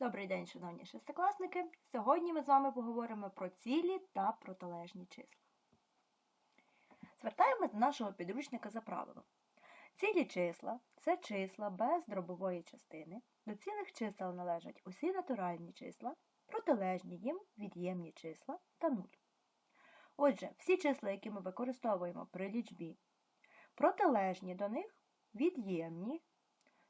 Добрий день, шановні шестикласники! Сьогодні ми з вами поговоримо про цілі та протилежні числа. Звертаємось до нашого підручника за правилом. Цілі числа це числа без дробової частини. До цілих чисел належать усі натуральні числа, протилежні їм від'ємні числа та нуль. Отже, всі числа, які ми використовуємо при лічбі, протилежні до них від'ємні,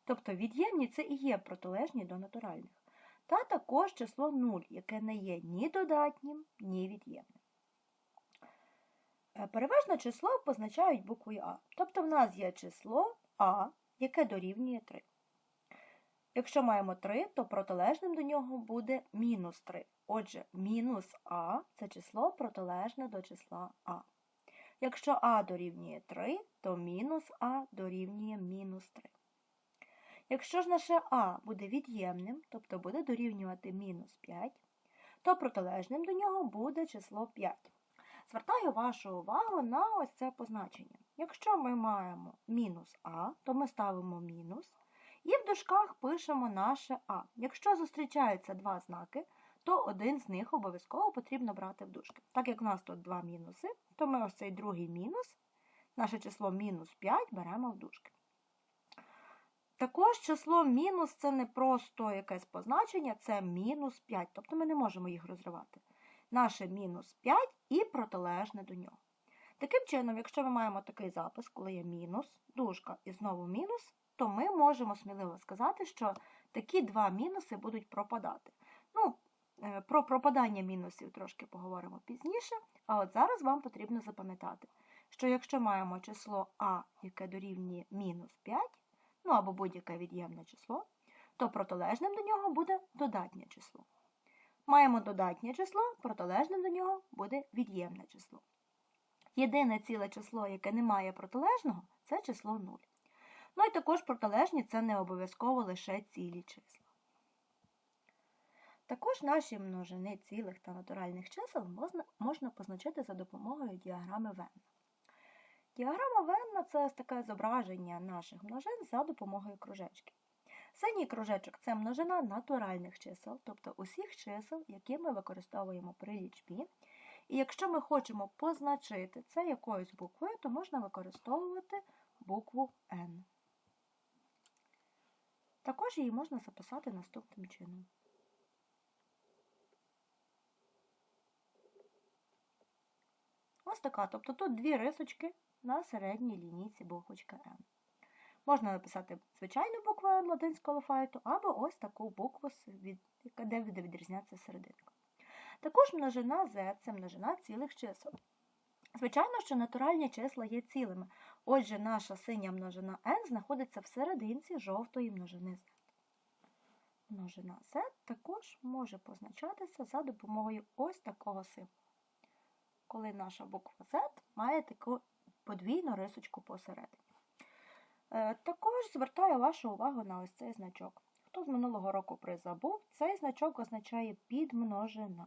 тобто від'ємні це і є протилежні до натуральних та також число 0, яке не є ні додатнім, ні від'ємним. Е, Переважне число позначають буквою А. Тобто в нас є число А, яке дорівнює 3. Якщо маємо 3, то протилежним до нього буде мінус 3. Отже, мінус А це число протилежне до числа А. Якщо А дорівнює 3, то мінус А дорівнює мінус 3. Якщо ж наше А буде від'ємним, тобто буде дорівнювати мінус 5, то протилежним до нього буде число 5. Звертаю вашу увагу на ось це позначення. Якщо ми маємо мінус А, то ми ставимо мінус і в дужках пишемо наше А. Якщо зустрічаються два знаки, то один з них обов'язково потрібно брати в дужки. Так як у нас тут два мінуси, то ми ось цей другий мінус, наше число мінус 5 беремо в дужки. Також число мінус це не просто якесь позначення, це мінус 5, тобто ми не можемо їх розривати. Наше мінус 5 і протилежне до нього. Таким чином, якщо ми маємо такий запис, коли є мінус, дужка і знову мінус, то ми можемо сміливо сказати, що такі два мінуси будуть пропадати. Ну, е, про пропадання мінусів трошки поговоримо пізніше, а от зараз вам потрібно запам'ятати, що якщо маємо число А, яке дорівнює мінус 5, ну або будь-яке від'ємне число, то протилежним до нього буде додатнє число. Маємо додатнє число, протилежним до нього буде від'ємне число. Єдине ціле число, яке не має протилежного, це число 0. Ну і також протилежні це не обов'язково лише цілі числа. Також наші множини цілих та натуральних чисел можна, можна позначити за допомогою діаграми Венна. Діаграма Венна це таке зображення наших множин за допомогою кружечків. Синій кружечок це множина натуральних чисел, тобто усіх чисел, які ми використовуємо при лічбі. І якщо ми хочемо позначити це якоюсь буквою, то можна використовувати букву N. Також її можна записати наступним чином. Ось така, тобто тут дві рисочки на середній лінійці буквочка М. Можна написати звичайну букву N латинського алфавіту, або ось таку букву, де буде відрізнятися серединка. Також множина Z це множина цілих чисел. Звичайно, що натуральні числа є цілими, отже, наша синя множина n знаходиться в серединці жовтої множини z. Множина z також може позначатися за допомогою ось такого символу. Коли наша буква Z має таку подвійну рисочку посередині. Е, Також звертаю вашу увагу на ось цей значок. Хто з минулого року призабув, цей значок означає підмножина.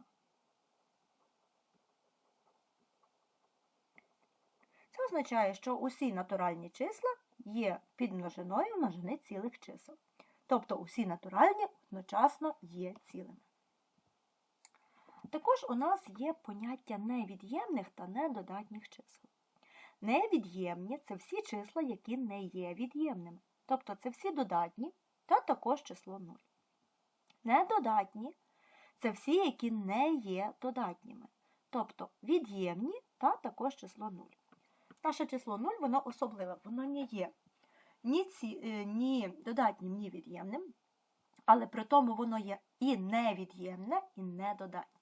Це означає, що усі натуральні числа є підмножиною множини цілих чисел. Тобто усі натуральні одночасно є цілими. Також у нас є поняття невід'ємних та недодатніх чисел. Невід'ємні це всі числа, які не є від'ємними. Тобто це всі додатні та також число 0. Недодатні це всі, які не є додатніми. Тобто від'ємні та також число 0. Наше число 0 воно особливе, воно не є ні, ці, е, ні додатнім, ні від'ємним, але при тому воно є і невід'ємне, і недодатнє.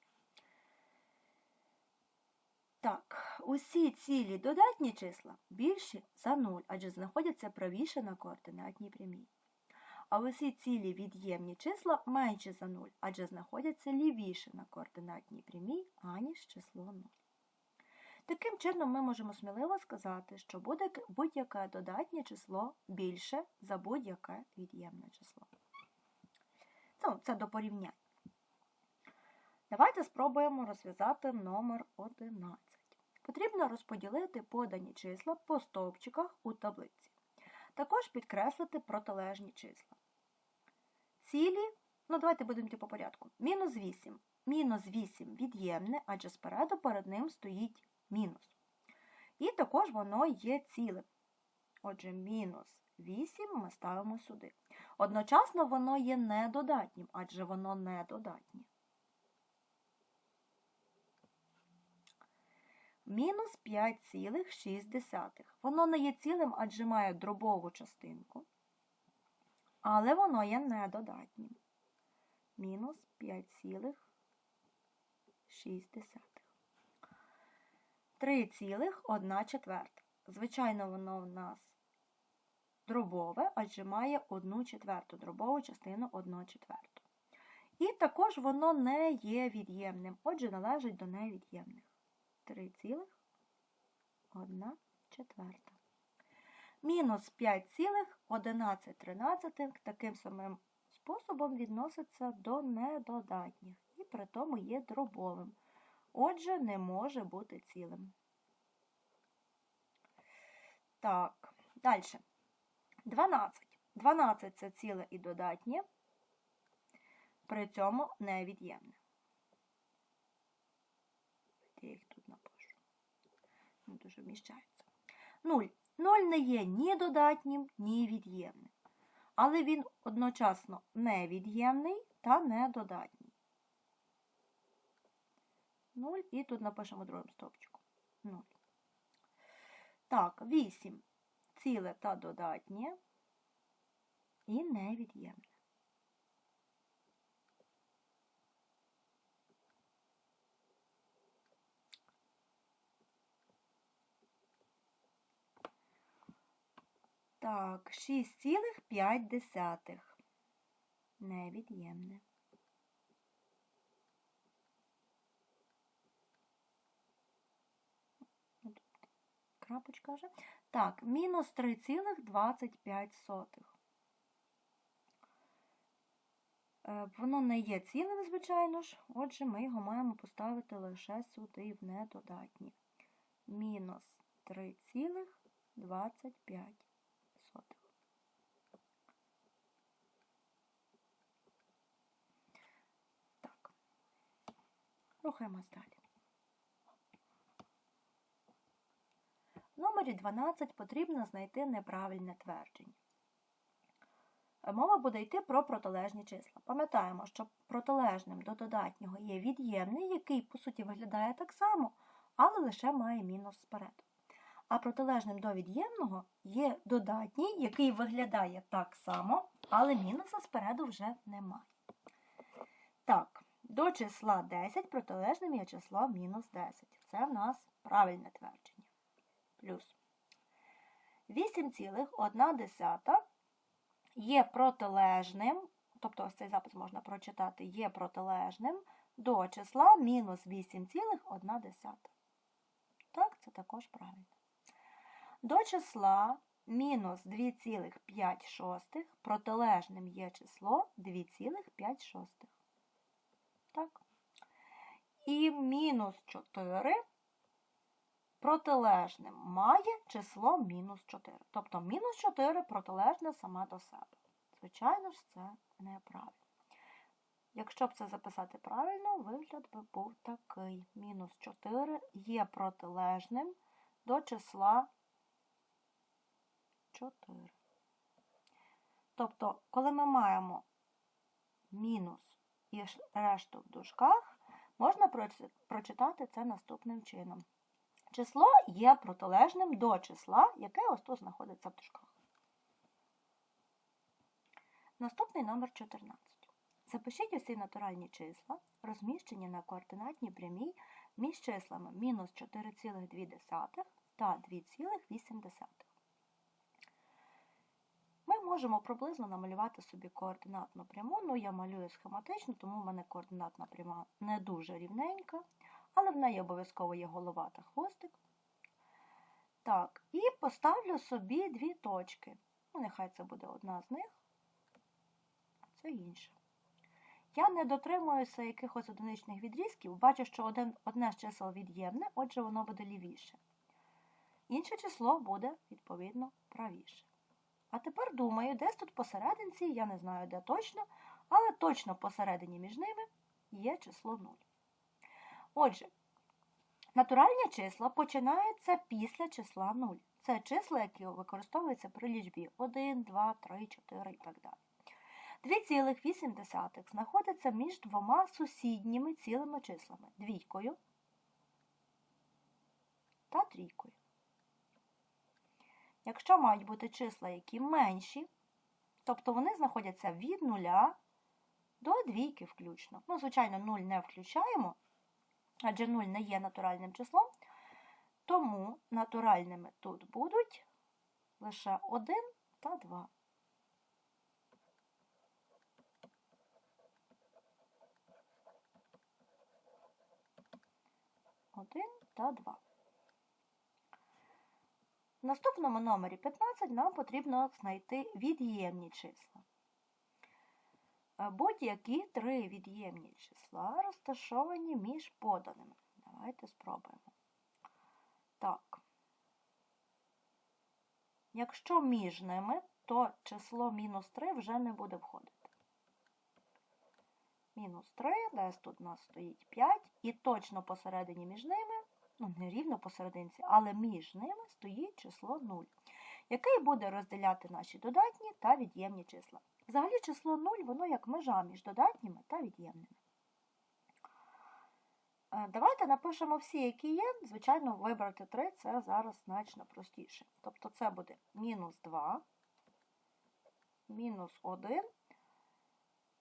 Так, усі цілі додатні числа більші за 0, адже знаходяться правіше на координатній прямій. А усі цілі від'ємні числа менші за 0, адже знаходяться лівіше на координатній прямій, аніж число 0. Таким чином, ми можемо сміливо сказати, що будь-яке додатнє число більше за будь-яке від'ємне число. Ну, це до порівняння. Давайте спробуємо розв'язати номер 11. Потрібно розподілити подані числа по стовпчиках у таблиці. Також підкреслити протилежні числа. Цілі Ну, давайте будемо йти по порядку. Мінус 8. Мінус 8 від'ємне, адже спереду перед ним стоїть мінус. І також воно є цілим. Отже, мінус 8 ми ставимо сюди. Одночасно воно є недодатнім, адже воно недодатнє. Мінус 5,6. Воно не є цілим, адже має дробову частинку. Але воно є недодатнім. Мінус 5,6. 3,1 четверта. Звичайно, воно в нас дробове, адже має 1 четверту, дробову частину 1 четверту. І також воно не є від'ємним, отже, належить до невід'ємних. 3,1 четверта. Мінус 5,11 таким самим способом відноситься до недодатніх і при тому є дробовим. Отже, не може бути цілим. Так, далі. 12. 12 це ціле і додатнє, при цьому невід'ємне. Я їх тут напишу. Дуже вміщаються. 0. 0 не є ні додатнім, ні від'ємним. Але він одночасно невід'ємний та недодатній. 0 і тут напишемо другим стовпчиком. 0. Так, 8 ціле та додатнє і невід'ємне. Так, 6,5. Невід'ємне. Крапочка вже. Так, мінус 3,25. Е, Воно не є цілим, звичайно ж, отже, ми його маємо поставити лише сюди в недодатні. Мінус 3,25. Так, рухаємось далі. В номері 12 потрібно знайти неправильне твердження. Мова буде йти про протилежні числа. Пам'ятаємо, що протилежним до додатнього є від'ємний, який, по суті, виглядає так само, але лише має мінус спереду. А протилежним до від'ємного є додатній, який виглядає так само, але мінуса спереду вже немає. Так, до числа 10 протилежним є число мінус 10. Це в нас правильне твердження. Плюс 8,1 є протилежним, тобто ось цей запис можна прочитати, є протилежним до числа мінус 8,1. Так, це також правильно. До числа мінус 2,5 протилежним є число 2,5. І мінус 4 протилежним має число мінус 4. Тобто мінус 4 протилежне саме до себе. Звичайно ж, це неправильно. Якщо б це записати правильно, вигляд би був такий. Мінус 4 є протилежним до числа 4. Тобто, коли ми маємо мінус і решту в дужках, можна прочитати це наступним чином. Число є протилежним до числа, яке ось тут знаходиться в дужках. Наступний номер 14. Запишіть усі натуральні числа, розміщені на координатній прямій між числами мінус 4,2 та 2,8. Можемо приблизно намалювати собі координатну пряму. Ну, я малюю схематично, тому в мене координатна пряма не дуже рівненька, але в неї обов'язково є голова та хвостик. Так, і поставлю собі дві точки. Ну, нехай це буде одна з них, а це інша. Я не дотримуюся якихось одиничних відрізків, бачу, що один, одне з чисел від'ємне, отже, воно буде лівіше. Інше число буде, відповідно, правіше. А тепер думаю, десь тут посерединці, я не знаю, де точно, але точно посередині між ними є число 0. Отже, натуральні числа починаються після числа 0. Це числа, які використовуються при лічбі 1, 2, 3, 4 і так далі. 2,8 знаходиться між двома сусідніми цілими числами двійкою та трійкою. Якщо мають бути числа, які менші, тобто вони знаходяться від нуля до двійки включно. Ну, звичайно, 0 не включаємо, адже 0 не є натуральним числом, тому натуральними тут будуть лише 1 та 2. Один та два. В наступному номері 15 нам потрібно знайти від'ємні числа. Е, Будь-які три від'ємні числа розташовані між поданими. Давайте спробуємо. Так. Якщо між ними, то число мінус 3 вже не буде входити. Мінус 3, десь тут у нас стоїть 5, і точно посередині між ними, ну не рівно посерединці, але між ними стоїть число 0, який буде розділяти наші додатні та від'ємні числа. Взагалі число 0, воно як межа між додатніми та від'ємними. Е, Давайте напишемо всі, які є. Звичайно, вибрати 3 це зараз значно простіше. Тобто це буде мінус 2, мінус 1.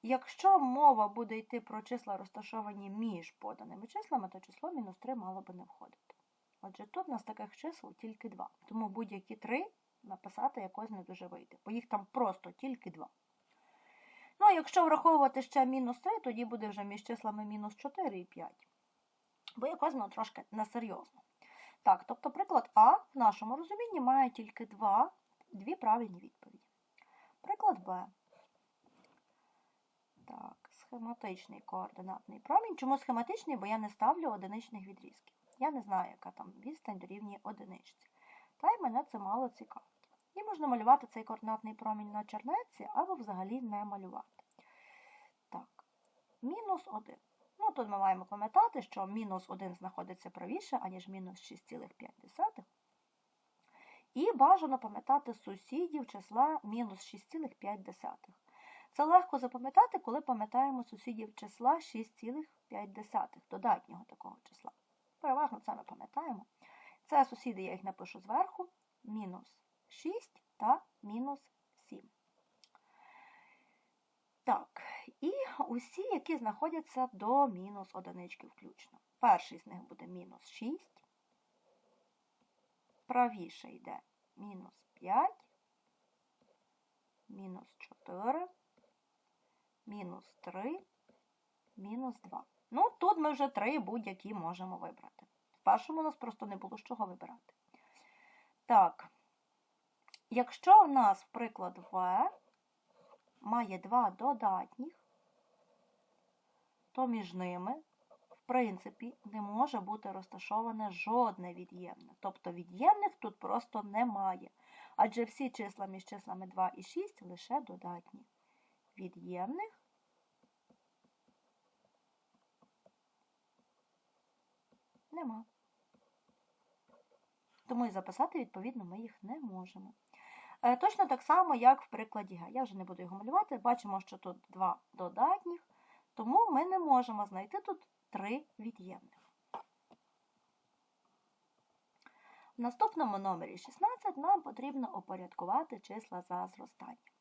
Якщо мова буде йти про числа, розташовані між поданими числами, то число мінус 3 мало би не входити. Отже, тут у нас таких чисел тільки 2. Тому будь-які 3 написати якось не дуже вийде, бо їх там просто тільки 2. Ну, а якщо враховувати ще мінус 3, тоді буде вже між числами мінус 4 і 5. Бо якось воно трошки несерйозно. Так, тобто приклад А в нашому розумінні має тільки два, дві правильні відповіді. Приклад Б. Так, схематичний координатний промінь. Чому схематичний? Бо я не ставлю одиничних відрізків. Я не знаю, яка там відстань дорівнює одиничці. Та й мене це мало цікавить. І можна малювати цей координатний промінь на чернеці або взагалі не малювати. Так, мінус 1. Ну, тут ми маємо пам'ятати, що мінус 1 знаходиться правіше, аніж мінус 6,5. І бажано пам'ятати сусідів числа мінус 6,5. Це легко запам'ятати, коли пам'ятаємо сусідів числа 6,5, додатнього такого числа. Переважно це ми пам'ятаємо. Це сусіди, я їх напишу зверху, мінус 6 та мінус 7. Так, і усі, які знаходяться до мінус одинички включно. Перший з них буде мінус 6, правіше йде мінус 5, мінус 4, мінус 3, мінус 2. Ну, тут ми вже три будь-які можемо вибрати. В першому у нас просто не було з чого вибирати. Так, якщо у нас, приклад, В має два додатніх, то між ними, в принципі, не може бути розташоване жодне від'ємне. Тобто від'ємних тут просто немає. Адже всі числа між числами 2 і 6 лише додатні. Від'ємних нема. Тому і записати, відповідно, ми їх не можемо. Е, Точно так само, як в прикладі Г. Я вже не буду його малювати. Бачимо, що тут два додатніх, тому ми не можемо знайти тут три від'ємних. В наступному номері 16 нам потрібно упорядкувати числа за зростанням.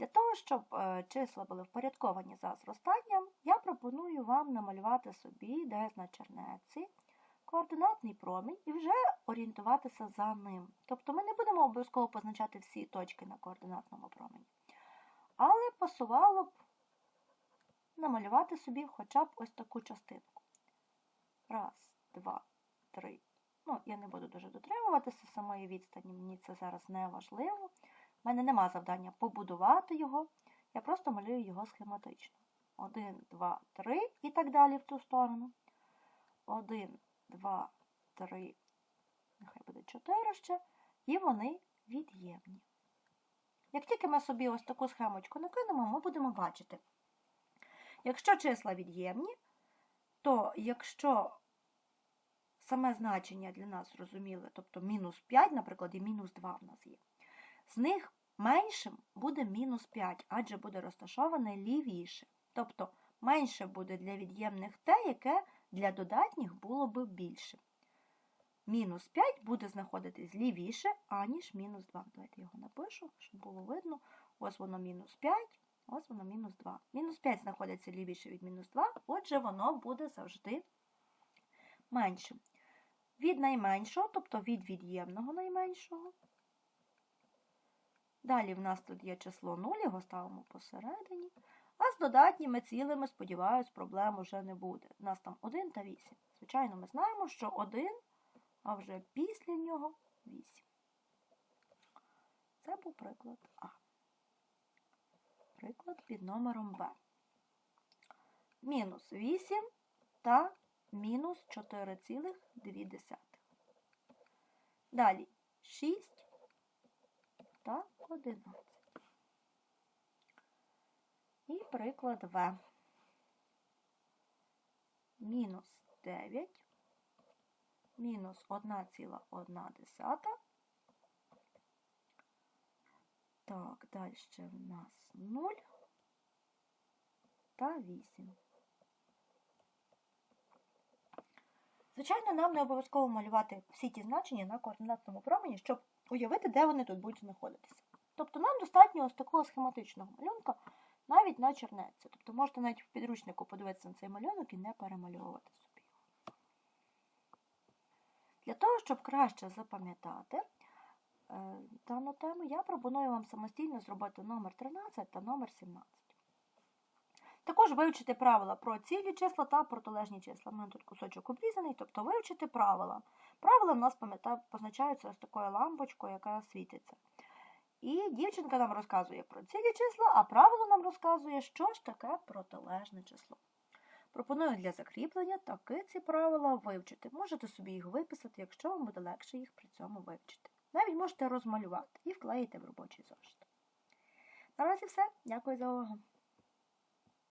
Для того, щоб е, числа були впорядковані за зростанням, я пропоную вам намалювати собі десь на чернеці координатний промінь і вже орієнтуватися за ним. Тобто ми не будемо обов'язково позначати всі точки на координатному промені. Але пасувало б намалювати собі хоча б ось таку частинку. Раз, два, три. Ну, я не буду дуже дотримуватися самої відстані, мені це зараз не важливо. У мене нема завдання побудувати його, я просто малюю його схематично. Один, два, три і так далі в цю сторону. Один, 2, 3, нехай буде 4 ще, і вони від'ємні. Як тільки ми собі ось таку схемочку накинемо, ми будемо бачити, Якщо числа від'ємні, то якщо саме значення для нас зрозуміле, тобто мінус 5, наприклад, і мінус 2 в нас є, з них меншим буде мінус 5, адже буде розташоване лівіше. Тобто менше буде для від'ємних те, яке для додатніх було б більше. Мінус 5 буде знаходитись лівіше, аніж мінус 2. Давайте його напишу, щоб було видно. Ось воно мінус 5, ось воно мінус 2. Мінус 5 знаходиться лівіше від мінус 2, отже, воно буде завжди меншим. Від найменшого, тобто від від'ємного найменшого. Далі в нас тут є число 0, його ставимо посередині. А з додатніми цілими, сподіваюсь, проблем уже не буде. У нас там 1 та 8. Звичайно, ми знаємо, що 1, а вже після нього 8. Це був приклад А. Приклад під номером Б. Мінус 8 та мінус 4,2. Далі 6 та 11. І приклад В. Мінус 9, мінус 1,1. Так, далі в нас 0 та 8. Звичайно, нам не обов'язково малювати всі ті значення на координатному промені, щоб уявити, де вони тут будуть знаходитися. Тобто нам достатньо ось такого схематичного малюнка навіть на чернеці. Тобто можете навіть в підручнику подивитися на цей малюнок і не перемальовувати собі. Для того, щоб краще запам'ятати е, дану тему, я пропоную вам самостійно зробити номер 13 та номер 17. Також вивчити правила про цілі числа та протилежні числа. У мене тут кусочок обрізаний, тобто вивчити правила. Правила в нас позначаються ось такою лампочкою, яка світиться. І дівчинка нам розказує про цілі числа, а правило нам розказує, що ж таке протилежне число. Пропоную для закріплення таки ці правила вивчити. Можете собі їх виписати, якщо вам буде легше їх при цьому вивчити. Навіть можете розмалювати і вклеїти в робочий зошит. Наразі все. Дякую за увагу.